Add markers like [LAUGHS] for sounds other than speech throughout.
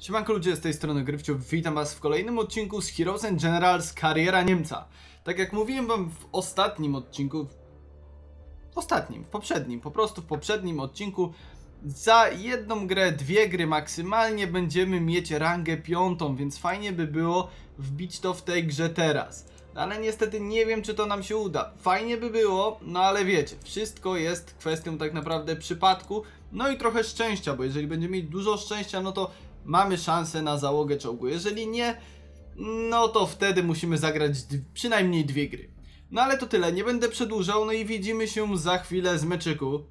Siemanko ludzie, z tej strony Gryfciu, witam was w kolejnym odcinku z Heroes and Generals Kariera Niemca. Tak jak mówiłem wam w ostatnim odcinku, w ostatnim, w poprzednim, po prostu w poprzednim odcinku, za jedną grę, dwie gry maksymalnie będziemy mieć rangę piątą, więc fajnie by było wbić to w tej grze teraz. No ale niestety nie wiem, czy to nam się uda. Fajnie by było, no ale wiecie, wszystko jest kwestią tak naprawdę przypadku, no i trochę szczęścia, bo jeżeli będziemy mieć dużo szczęścia, no to mamy szansę na załogę czołgu. Jeżeli nie, no to wtedy musimy zagrać przynajmniej dwie gry. No ale to tyle, nie będę przedłużał, no i widzimy się za chwilę z meczyku.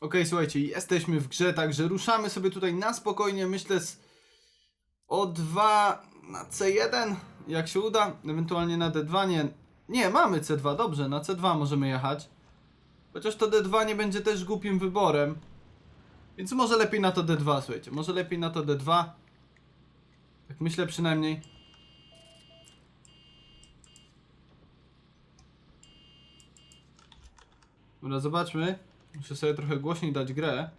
Okej, słuchajcie, jesteśmy w grze, także ruszamy sobie tutaj na spokojnie, myślę z O2 na C1, jak się uda, ewentualnie na D2, nie, nie, mamy C2, dobrze, na C2 możemy jechać. Chociaż to D2 nie będzie też głupim wyborem. Więc może lepiej na to D2, słuchajcie, może lepiej na to D2. Tak myślę przynajmniej. Dobra, zobaczmy. Muszę sobie trochę głośniej dać grę.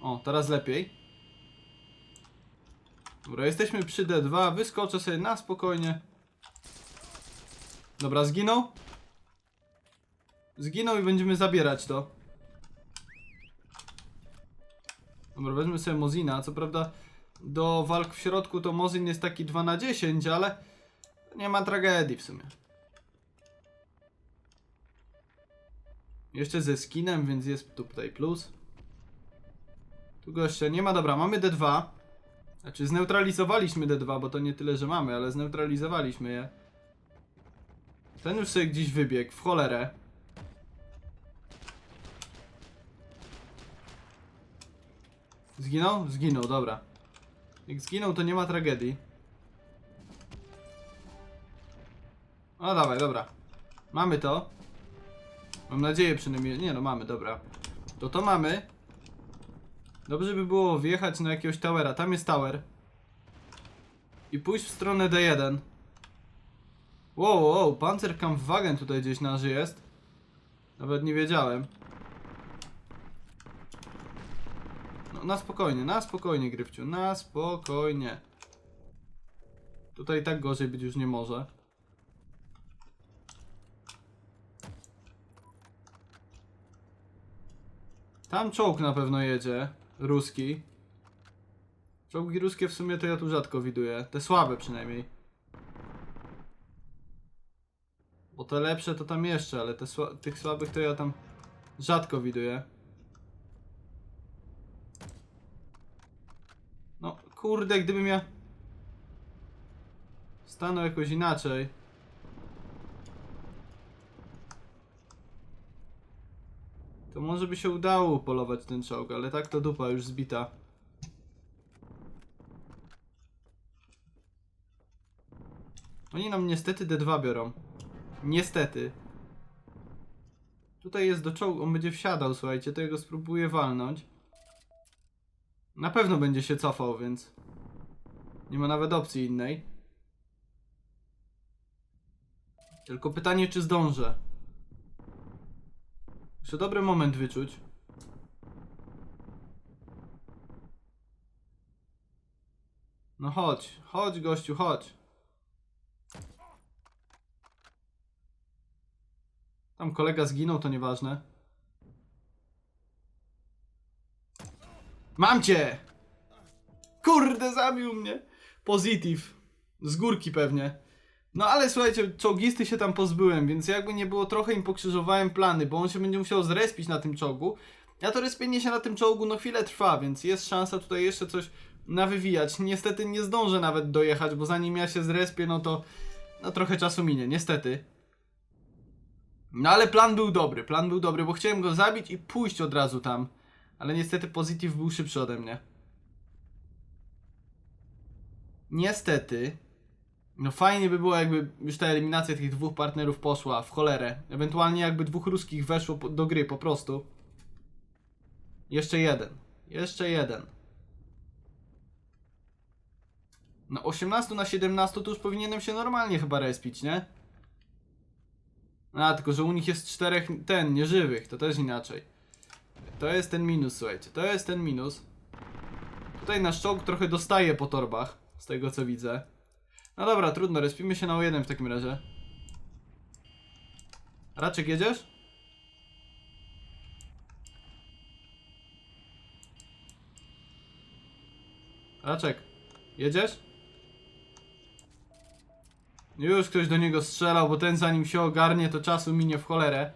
O, teraz lepiej. Dobra, jesteśmy przy D2. Wyskoczę sobie na spokojnie. Dobra, zginął. Zginął i będziemy zabierać to. Dobra, weźmy sobie Mozina. Co prawda do walk w środku to Mozin jest taki 2 na 10, ale nie ma tragedii w sumie. Jeszcze ze skinem, więc jest tutaj plus. Tu gościa nie ma. Dobra, mamy D2. Znaczy zneutralizowaliśmy D2, bo to nie tyle, że mamy, ale zneutralizowaliśmy je. Ten już sobie gdzieś wybiegł, w cholerę. Zginął? Zginął, dobra. Jak zginął, to nie ma tragedii. No dawaj, dobra. Mamy to. Mam nadzieję przynajmniej. Nie no, mamy, dobra. To to mamy. Dobrze by było wjechać na jakiegoś towera. Tam jest tower. I pójść w stronę D1. Wow, wow, Panzerkampfwagen tutaj gdzieś nasz jest. Nawet nie wiedziałem. No, na spokojnie, na spokojnie, Gryfciu, na spokojnie. Tutaj tak gorzej być już nie może. Tam czołg na pewno jedzie, ruski. Czołgi ruskie w sumie to ja tu rzadko widuję, te słabe przynajmniej. Bo te lepsze to tam jeszcze, ale te sła tych słabych to ja tam rzadko widuję. No, kurde, gdybym ja stanął jakoś inaczej. To może by się udało upolować ten czołg, ale tak to dupa już zbita. Oni nam niestety D2 biorą. Niestety. Tutaj jest do czołgu, on będzie wsiadał, słuchajcie, to ja go spróbuję walnąć. Na pewno będzie się cofał, więc nie ma nawet opcji innej. Tylko pytanie, czy zdążę. Muszę dobry moment wyczuć. No chodź, chodź gościu, chodź. Tam kolega zginął, to nieważne. Mam cię! Kurde, zabił mnie! Positive. Z górki pewnie. No ale słuchajcie, czołgisty się tam pozbyłem, więc jakby nie było, trochę im pokrzyżowałem plany, bo on się będzie musiał zrespić na tym czołgu. Ja to respienie się na tym czołgu no chwilę trwa, więc jest szansa tutaj jeszcze coś nawywijać. Niestety nie zdążę nawet dojechać, bo zanim ja się zrespię, no to no trochę czasu minie, niestety. No ale plan był dobry, plan był dobry, bo chciałem go zabić i pójść od razu tam. Ale niestety Positive był szybszy ode mnie. Niestety. No fajnie by było jakby już ta eliminacja tych dwóch partnerów poszła w cholerę. Ewentualnie jakby dwóch ruskich weszło do gry po prostu. Jeszcze jeden. Jeszcze jeden. No 18 na 17 to już powinienem się normalnie chyba respić, nie? A, tylko że u nich jest czterech ten, nieżywych, to też inaczej. To jest ten minus, słuchajcie, to jest ten minus. Tutaj nasz czołg trochę dostaje po torbach, z tego co widzę. No dobra, trudno, respimy się na O1 w takim razie. Raczek jedziesz? Raczek, jedziesz? Już ktoś do niego strzelał, bo ten zanim się ogarnie, to czasu minie w cholerę.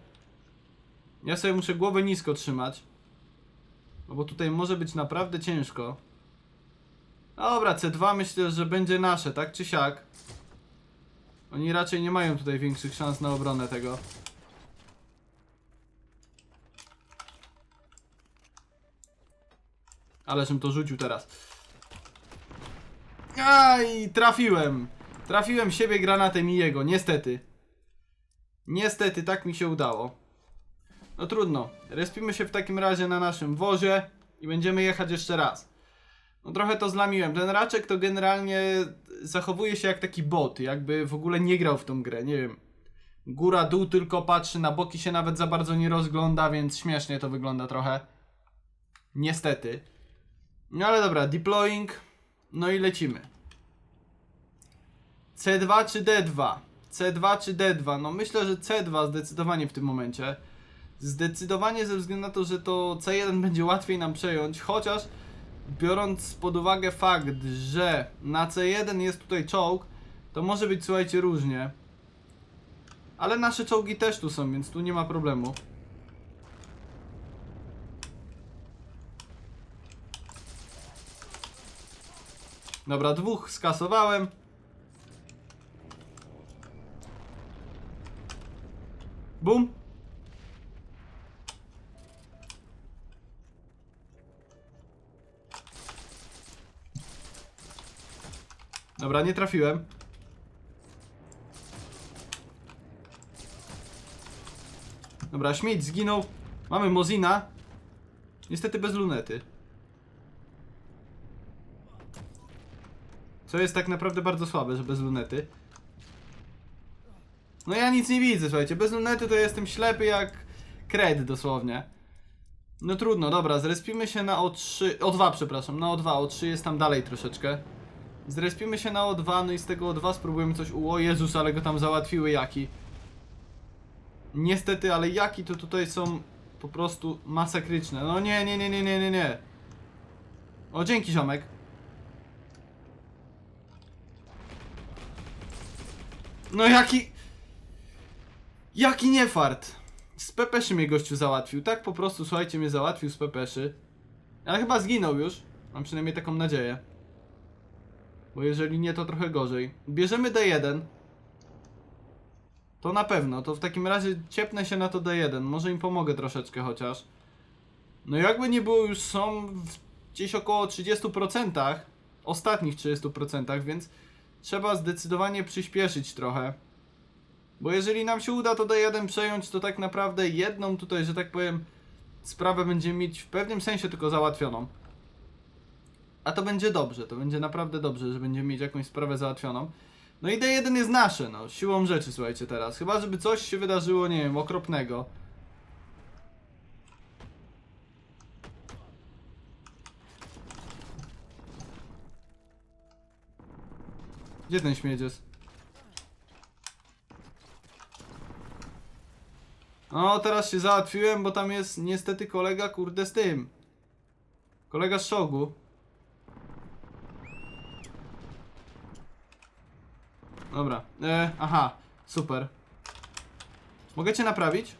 Ja sobie muszę głowę nisko trzymać. No bo tutaj może być naprawdę ciężko. Dobra, C2 myślę, że będzie nasze, tak czy siak. Oni raczej nie mają tutaj większych szans na obronę tego. Ale żem to rzucił teraz. Aj, trafiłem. Trafiłem siebie granatem i jego, niestety. Niestety, tak mi się udało. No trudno. Respimy się w takim razie na naszym wozie i będziemy jechać jeszcze raz. No trochę to zlamiłem. Ten raczek to generalnie zachowuje się jak taki bot, jakby w ogóle nie grał w tą grę, nie wiem. Góra, dół tylko patrzy, na boki się nawet za bardzo nie rozgląda, więc śmiesznie to wygląda trochę. Niestety. No ale dobra, deploying. No i lecimy. C2 czy D2? C2 czy D2? No myślę, że C2 zdecydowanie w tym momencie. Zdecydowanie ze względu na to, że to C1 będzie łatwiej nam przejąć, chociaż biorąc pod uwagę fakt, że na C1 jest tutaj czołg, to może być słuchajcie różnie. Ale nasze czołgi też tu są, więc tu nie ma problemu. Dobra, dwóch skasowałem. Bum. Dobra, nie trafiłem. Dobra, śmieć zginął. Mamy Mozina. Niestety bez lunety. Co jest tak naprawdę bardzo słabe, że bez lunety. No ja nic nie widzę, słuchajcie. Bez lunety to jestem ślepy jak kred dosłownie. No trudno, dobra, zrespimy się na O3, O2 przepraszam, na O2, O3 jest tam dalej troszeczkę. Zrespimy się na O2, no i z tego O2 spróbujemy coś u... O Jezus, ale go tam załatwiły jaki. Niestety, ale jaki to tutaj są po prostu masakryczne. No nie, nie, nie, nie, nie, nie, nie. O, dzięki ziomek. No jaki... Jaki niefart. Z pepeszy mnie gościu załatwił. Tak po prostu, słuchajcie, mnie załatwił z pepeszy. Ale chyba zginął już. Mam przynajmniej taką nadzieję. Bo jeżeli nie, to trochę gorzej. Bierzemy D1. To na pewno. To w takim razie ciepnę się na to D1. Może im pomogę troszeczkę chociaż. No jakby nie było, już są gdzieś około 30%. Ostatnich 30%, więc trzeba zdecydowanie przyspieszyć trochę. Bo jeżeli nam się uda to D1 przejąć, to tak naprawdę jedną tutaj, że tak powiem, sprawę będziemy mieć w pewnym sensie tylko załatwioną. A to będzie dobrze, to będzie naprawdę dobrze, że będziemy mieć jakąś sprawę załatwioną. No i D1 jest nasze, no, siłą rzeczy, słuchajcie, teraz. Chyba, żeby coś się wydarzyło, nie wiem, okropnego. Gdzie ten śmieć jest? No, teraz się załatwiłem, bo tam jest niestety kolega, kurde, z tym. Kolega z czołgu. Dobra. E, aha, super. Mogę cię naprawić?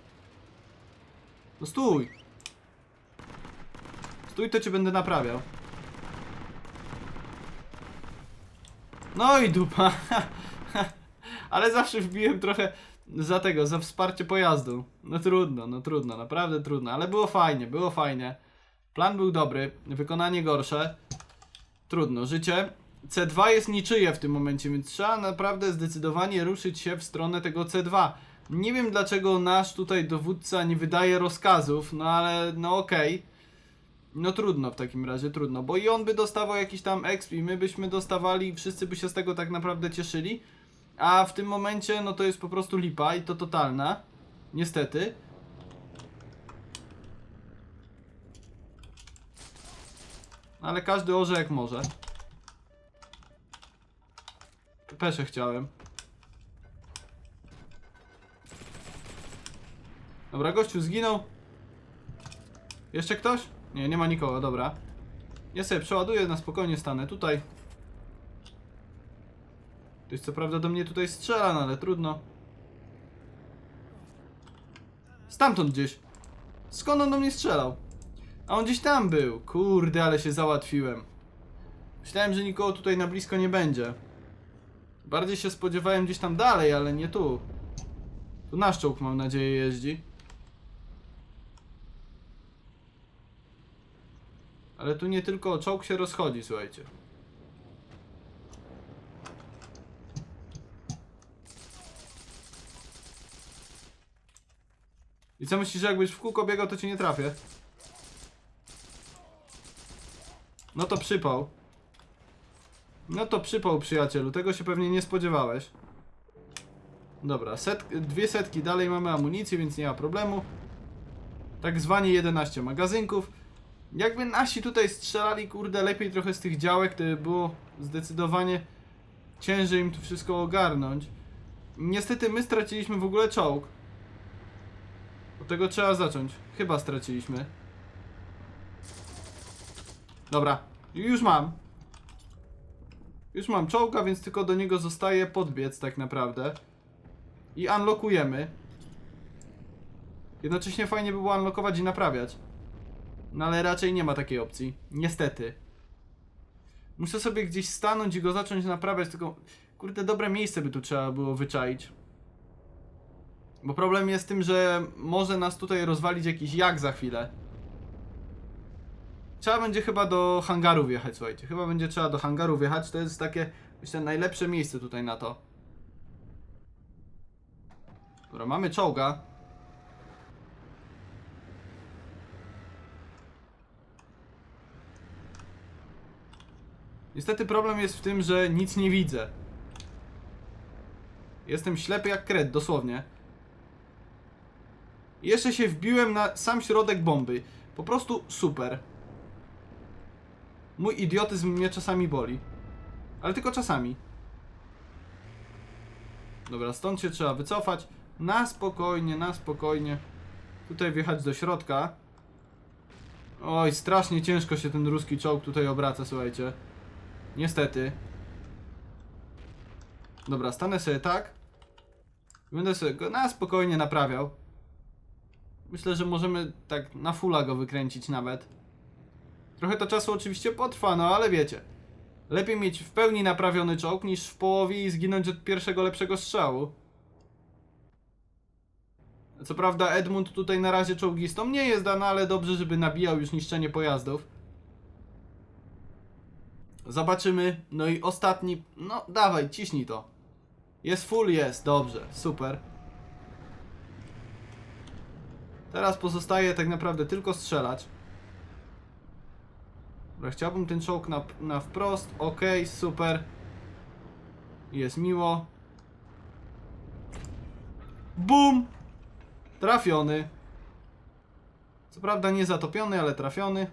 No stój. Stój, to cię będę naprawiał. No i dupa. [LAUGHS] Ale zawsze wbiłem trochę za tego, za wsparcie pojazdu. No trudno, no trudno, naprawdę trudno. Ale było fajnie, było fajnie. Plan był dobry, wykonanie gorsze. Trudno, życie. C2 jest niczyje w tym momencie, więc trzeba naprawdę zdecydowanie ruszyć się w stronę tego C2. Nie wiem dlaczego nasz tutaj dowódca nie wydaje rozkazów, no ale no okej. No trudno w takim razie, trudno, bo i on by dostawał jakiś tam exp i my byśmy dostawali, wszyscy by się z tego tak naprawdę cieszyli. A w tym momencie, no to jest po prostu lipa i to totalna. Niestety. Ale każdy orze jak może. Peszę chciałem. Dobra, gościu zginął. Jeszcze ktoś? Nie, nie ma nikogo, dobra. Ja sobie przeładuję, na spokojnie stanę tutaj. Ktoś co prawda do mnie tutaj strzela, no ale trudno. Stamtąd gdzieś. Skąd on do mnie strzelał? A on gdzieś tam był. Kurde, ale się załatwiłem. Myślałem, że nikogo tutaj na blisko nie będzie. Bardziej się spodziewałem gdzieś tam dalej, ale nie tu. Tu nasz czołg, mam nadzieję, jeździ. Ale tu nie tylko czołg się rozchodzi, słuchajcie. I co myślisz, że jakbyś w kółko biegał, to cię nie trafię? No to przypał. No to przypał, przyjacielu. Tego się pewnie nie spodziewałeś. Dobra, set, dwie setki dalej mamy amunicji, więc nie ma problemu. Tak zwanie 11 magazynków. Jakby nasi tutaj strzelali, kurde, lepiej trochę z tych działek, to by było zdecydowanie ciężej im tu wszystko ogarnąć. Niestety my straciliśmy w ogóle czołg. Od tego trzeba zacząć. Chyba straciliśmy. Dobra, już mam. Już mam czołga, więc tylko do niego zostaje podbiec tak naprawdę. I unlockujemy. Jednocześnie fajnie by było unlockować i naprawiać. No ale raczej nie ma takiej opcji. Niestety. Muszę sobie gdzieś stanąć i go zacząć naprawiać, tylko kurde dobre miejsce by tu trzeba było wyczaić. Bo problem jest w tym, że może nas tutaj rozwalić jakiś jak za chwilę. Trzeba będzie chyba do hangaru wjechać, słuchajcie. Chyba będzie trzeba do hangaru wjechać. To jest takie, myślę, najlepsze miejsce tutaj na to. Dobra, mamy czołga. Niestety problem jest w tym, że nic nie widzę. Jestem ślepy jak kret, dosłownie. Jeszcze się wbiłem na sam środek bomby. Po prostu super. Mój idiotyzm mnie czasami boli. Ale tylko czasami. Dobra, stąd się trzeba wycofać. Na spokojnie, na spokojnie. Tutaj wjechać do środka. Oj, strasznie ciężko się ten ruski czołg tutaj obraca, słuchajcie. Niestety. Dobra, stanę sobie tak. Będę sobie go na spokojnie naprawiał. Myślę, że możemy tak na fulla go wykręcić nawet. Trochę to czasu oczywiście potrwa, no ale wiecie. Lepiej mieć w pełni naprawiony czołg niż w połowie i zginąć od pierwszego lepszego strzału. Co prawda Edmund tutaj na razie czołgistą nie jest dany, ale dobrze, żeby nabijał już niszczenie pojazdów. Zobaczymy. No i ostatni. No dawaj, ciśnij to. Jest full, jest, dobrze, super. Teraz pozostaje tak naprawdę tylko strzelać. Dobra, chciałbym ten czołg na, na wprost. Ok, super. Jest miło. Bum! Trafiony. Co prawda nie zatopiony, ale trafiony.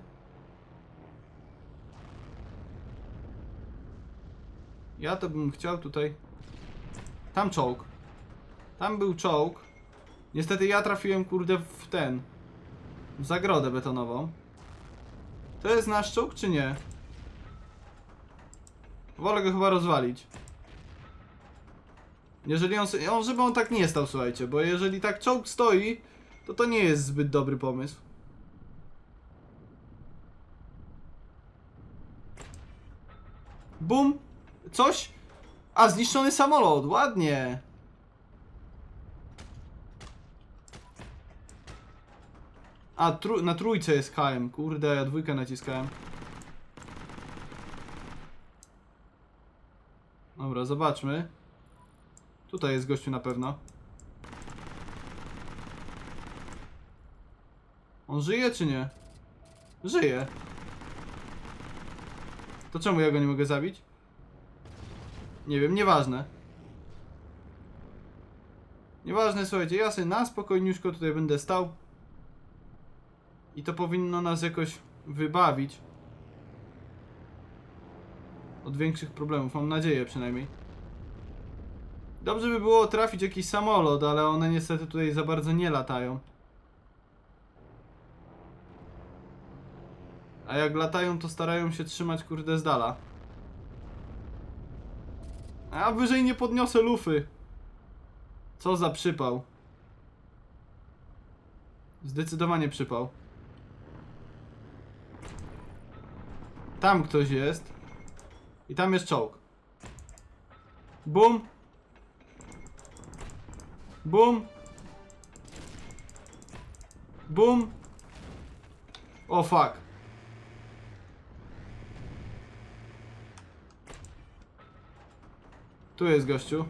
Ja to bym chciał tutaj. Tam czołg. Tam był czołg. Niestety ja trafiłem kurde w ten. W zagrodę betonową. To jest nasz czołg czy nie? Wolę go chyba rozwalić. Jeżeli on, on, żeby on tak nie stał, słuchajcie, bo jeżeli tak czołg stoi, to to nie jest zbyt dobry pomysł. Bum! Coś? A, zniszczony samolot, ładnie! A, tru na trójce jest KM, kurde, ja dwójkę naciskałem. Dobra, zobaczmy. Tutaj jest gościu na pewno. On żyje czy nie? Żyje. To czemu ja go nie mogę zabić? Nie wiem, nieważne. Nieważne, słuchajcie, ja sobie na spokojniuszko tutaj będę stał. I to powinno nas jakoś wybawić. od większych problemów, mam nadzieję przynajmniej. Dobrze by było trafić jakiś samolot, ale one niestety tutaj za bardzo nie latają. A jak latają, to starają się trzymać kurde z dala. A wyżej nie podniosę lufy. Co za przypał. Zdecydowanie przypał. Tam ktoś jest. I tam jest czołg. Bum. Bum. Bum. O fuck. Tu jest gościu.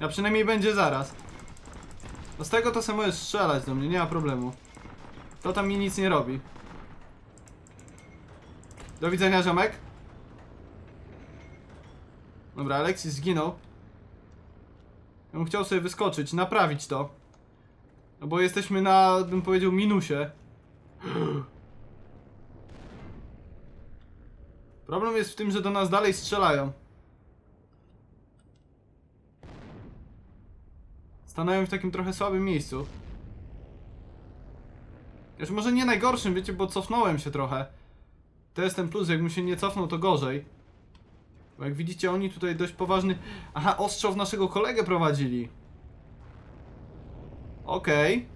A przynajmniej będzie zaraz. No z tego to sobie możesz strzelać do mnie, nie ma problemu. To tam mi nic nie robi. Do widzenia, ziomek. Dobra, Alexis zginął. Ja bym chciał sobie wyskoczyć, naprawić to. No bo jesteśmy na, bym powiedział, minusie. Problem jest w tym, że do nas dalej strzelają. Stanąłem w takim trochę słabym miejscu. Już może nie najgorszym, wiecie, bo cofnąłem się trochę. To jest ten plus, jakbym się nie cofnął, to gorzej. Bo jak widzicie, oni tutaj dość poważny... Aha, ostrzał w naszego kolegę prowadzili. Okej.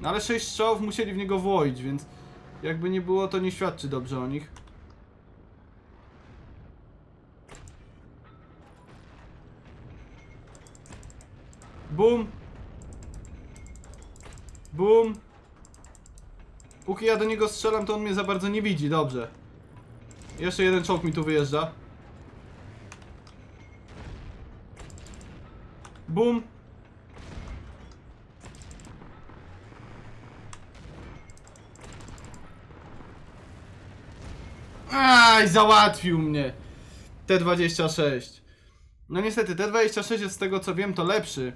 No ale 6 strzałów musieli w niego włoić, więc... Jakby nie było, to nie świadczy dobrze o nich. Bum. Bum. Póki ja do niego strzelam, to on mnie za bardzo nie widzi, dobrze. Jeszcze jeden czołg mi tu wyjeżdża. Bum. Aj, załatwił mnie. T26. No niestety, T26 jest z tego co wiem to lepszy.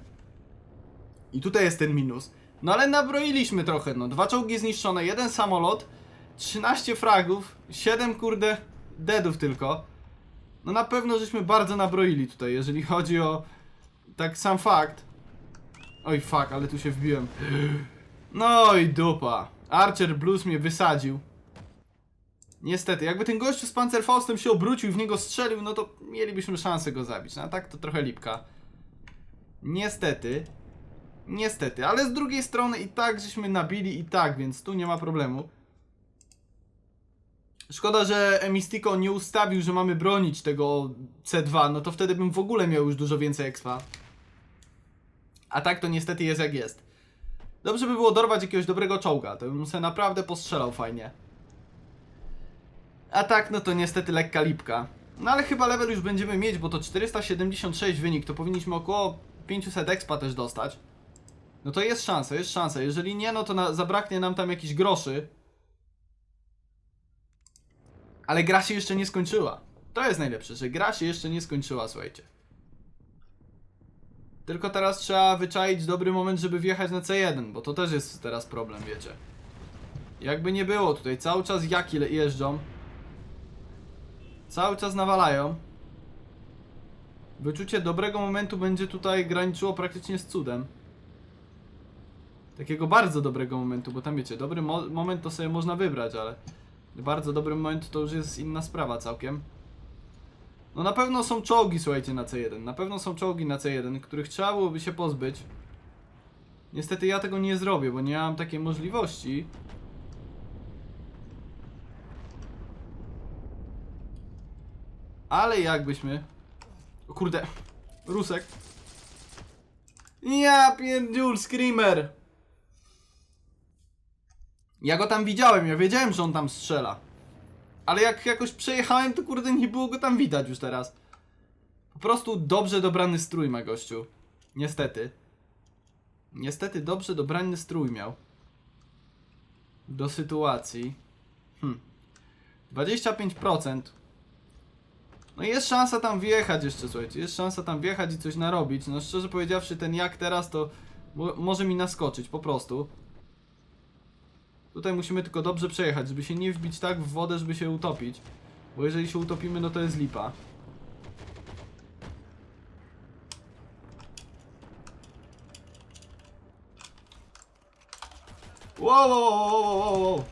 I tutaj jest ten minus. No ale nabroiliśmy trochę, no. Dwa czołgi zniszczone, jeden samolot, 13 fragów, 7 kurde deadów tylko. No na pewno żeśmy bardzo nabroili tutaj, jeżeli chodzi o tak sam fakt. Oj fuck, ale tu się wbiłem. No i dupa. Archer Blues mnie wysadził. Niestety, jakby ten gościu z Panzerfaustem się obrócił i w niego strzelił, no to mielibyśmy szansę go zabić. No a tak to trochę lipka. Niestety. Niestety, ale z drugiej strony i tak żeśmy nabili i tak, więc tu nie ma problemu. Szkoda, że Emistico nie ustawił, że mamy bronić tego C2, no to wtedy bym w ogóle miał już dużo więcej expa. A tak to niestety jest jak jest. Dobrze by było dorwać jakiegoś dobrego czołga, to bym sobie naprawdę postrzelał fajnie. A tak, no to niestety lekka lipka. No ale chyba level już będziemy mieć, bo to 476 wynik, to powinniśmy około 500 expa też dostać. No to jest szansa, jest szansa. Jeżeli nie, no to na, zabraknie nam tam jakichś groszy. Ale gra się jeszcze nie skończyła. To jest najlepsze, że gra się jeszcze nie skończyła, słuchajcie. Tylko teraz trzeba wyczaić dobry moment, żeby wjechać na C1, bo to też jest teraz problem, wiecie. Jakby nie było, tutaj cały czas jaki jeżdżą. Cały czas nawalają. Wyczucie dobrego momentu będzie tutaj graniczyło praktycznie z cudem. Takiego bardzo dobrego momentu, bo tam wiecie, dobry mo moment to sobie można wybrać, ale bardzo dobry moment to już jest inna sprawa całkiem. No na pewno są czołgi, słuchajcie, na C1. Na pewno są czołgi na C1, których trzeba byłoby się pozbyć. Niestety ja tego nie zrobię, bo nie mam takiej możliwości. Ale jakbyśmy... O kurde, Rusek. Ja pierdziul, Screamer! Ja go tam widziałem, ja wiedziałem, że on tam strzela. Ale jak jakoś przejechałem, to kurde nie było go tam widać już teraz. Po prostu dobrze dobrany strój ma gościu. Niestety. Niestety dobrze dobrany strój miał. Do sytuacji. Hm. 25%. No jest szansa tam wjechać jeszcze, słuchajcie. Jest szansa tam wjechać i coś narobić. No szczerze powiedziawszy, ten jak teraz to mo może mi naskoczyć, po prostu. Tutaj musimy tylko dobrze przejechać, żeby się nie wbić tak w wodę, żeby się utopić. Bo jeżeli się utopimy, no to jest lipa. Wow, wow, wow, wow, wow.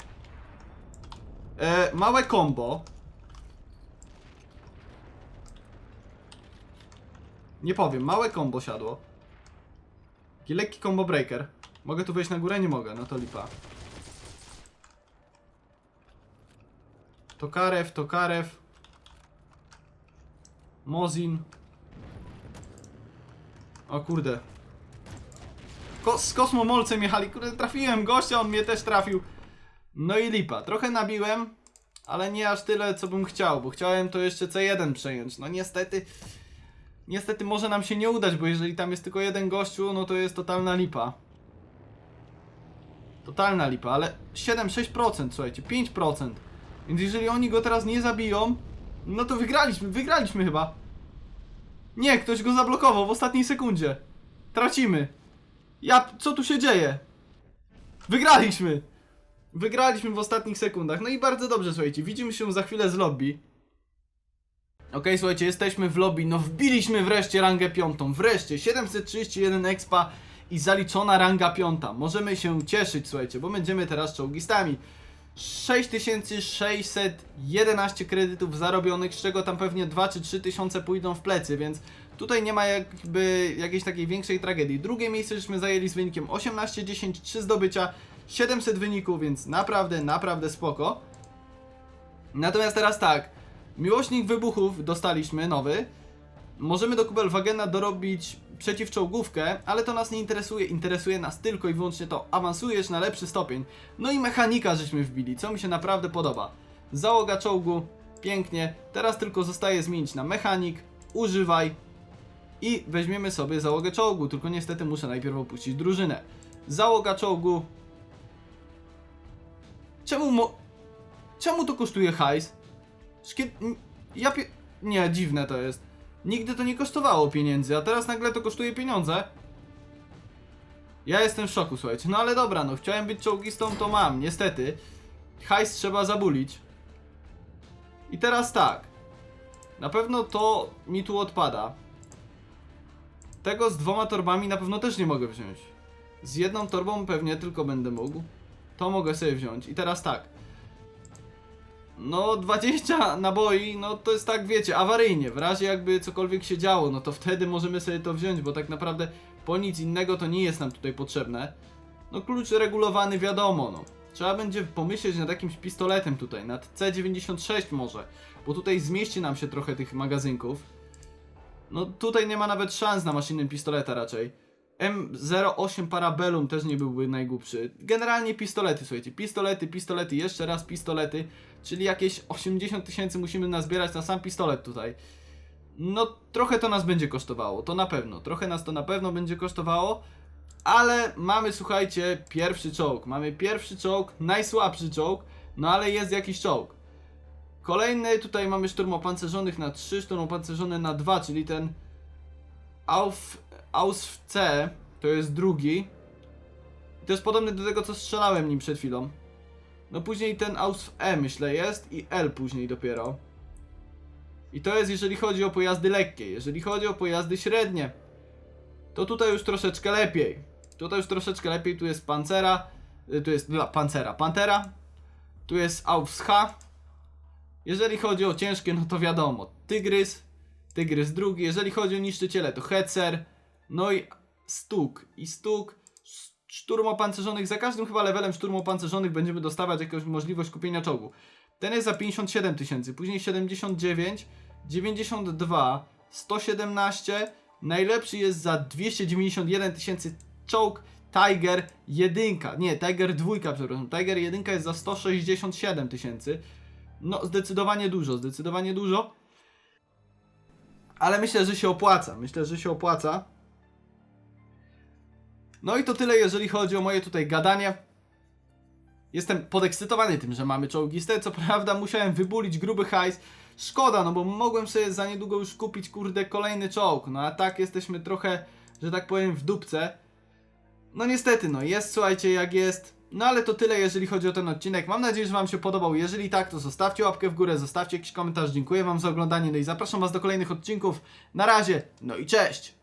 E, małe combo. Nie powiem, małe combo siadło. Taki lekki combo breaker. Mogę tu wejść na górę? Nie mogę, no to lipa. Tokarew, Tokarew. Mozin. O kurde. Z kosmomolcem jechali, kurde, trafiłem gościa, on mnie też trafił. No i lipa. Trochę nabiłem, ale nie aż tyle, co bym chciał, bo chciałem to jeszcze C1 przejąć. No niestety, niestety może nam się nie udać, bo jeżeli tam jest tylko jeden gościu, no to jest totalna lipa. Totalna lipa, ale 7-6%, słuchajcie, 5%. Więc jeżeli oni go teraz nie zabiją, no to wygraliśmy, wygraliśmy chyba. Nie, ktoś go zablokował w ostatniej sekundzie. Tracimy. Ja, co tu się dzieje? Wygraliśmy! Wygraliśmy w ostatnich sekundach. No i bardzo dobrze, słuchajcie. Widzimy się za chwilę z lobby. Okej, słuchajcie, jesteśmy w lobby. No wbiliśmy wreszcie rangę piątą. Wreszcie 731 expa i zaliczona ranga piąta. Możemy się cieszyć, słuchajcie, bo będziemy teraz czołgistami. 6611 kredytów zarobionych, z czego tam pewnie 2 czy 3 tysiące pójdą w plecy, więc tutaj nie ma jakby jakiejś takiej większej tragedii. Drugie miejsce żeśmy zajęli z wynikiem 18-10, 3 zdobycia, 700 wyników, więc naprawdę, naprawdę spoko. Natomiast teraz tak, miłośnik wybuchów dostaliśmy, nowy. Możemy do Kubelwagena dorobić przeciwczołgówkę, ale to nas nie interesuje, interesuje nas tylko i wyłącznie to, awansujesz na lepszy stopień. No i mechanika żeśmy wbili, co mi się naprawdę podoba. Załoga czołgu, pięknie, teraz tylko zostaje zmienić na mechanik, używaj i weźmiemy sobie załogę czołgu, tylko niestety muszę najpierw opuścić drużynę. Załoga czołgu. Czemu mo... Czemu to kosztuje hajs? Szkie... n- Ja pie... Nie, dziwne to jest. Nigdy to nie kosztowało pieniędzy, a teraz nagle to kosztuje pieniądze. Ja jestem w szoku, słuchajcie. No ale dobra, no chciałem być czołgistą, to mam, niestety. Hajs trzeba zabulić. I teraz tak. Na pewno to mi tu odpada. Tego z dwoma torbami na pewno też nie mogę wziąć. Z jedną torbą pewnie tylko będę mógł. To mogę sobie wziąć. I teraz tak. No 20 naboi, no to jest tak wiecie, awaryjnie, w razie jakby cokolwiek się działo, no to wtedy możemy sobie to wziąć, bo tak naprawdę po nic innego to nie jest nam tutaj potrzebne. No klucz regulowany wiadomo, no. Trzeba będzie pomyśleć nad jakimś pistoletem tutaj, nad C96 może, bo tutaj zmieści nam się trochę tych magazynków. No tutaj nie ma nawet szans na maszynnym pistoleta raczej. M08 Parabellum też nie byłby najgłupszy. Generalnie pistolety, słuchajcie, pistolety, pistolety, jeszcze raz pistolety, czyli jakieś 80 tysięcy musimy nazbierać na sam pistolet tutaj. No trochę to nas będzie kosztowało, to na pewno, trochę nas to na pewno będzie kosztowało, ale mamy, słuchajcie, pierwszy czołg, mamy pierwszy czołg, najsłabszy czołg, no ale jest jakiś czołg. Kolejny, tutaj mamy szturm opancerzonych na 3, szturm opancerzony na 2, czyli ten Auf, Ausf C, to jest drugi. To jest podobny do tego, co strzelałem nim przed chwilą. No później ten Ausf E myślę jest i L później dopiero. I to jest jeżeli chodzi o pojazdy lekkie. Jeżeli chodzi o pojazdy średnie, to tutaj już troszeczkę lepiej. Tutaj już troszeczkę lepiej, tu jest Pancera, y, tu jest no, Pancera, Pantera, tu jest Aufs H. Jeżeli chodzi o ciężkie, no to wiadomo, Tygrys, Tygrys drugi. Jeżeli chodzi o niszczyciele, to Hetzer, no i Stuk. I Stuk, sz- szturm opancerzonych, za każdym chyba levelem szturm opancerzonych będziemy dostawać jakąś możliwość kupienia czołgu. Ten jest za 57 tysięcy, później 79, 92, 117, najlepszy jest za 291 tysięcy czołg Tiger 1, nie, Tiger 2, przepraszam, Tiger 1 jest za 167 tysięcy. No, zdecydowanie dużo, zdecydowanie dużo. Ale myślę, że się opłaca. Myślę, że się opłaca. No i to tyle, jeżeli chodzi o moje tutaj gadanie. Jestem podekscytowany tym, że mamy czołgistę. Co prawda musiałem wybulić gruby hajs. Szkoda, no bo mogłem sobie za niedługo już kupić, kurde, kolejny czołg. No a tak jesteśmy trochę, że tak powiem, w dupce. No niestety, no jest, słuchajcie, jak jest. No ale to tyle, jeżeli chodzi o ten odcinek. Mam nadzieję, że Wam się podobał. Jeżeli tak, to zostawcie łapkę w górę, zostawcie jakiś komentarz. Dziękuję Wam za oglądanie. No i zapraszam Was do kolejnych odcinków. Na razie, no i cześć!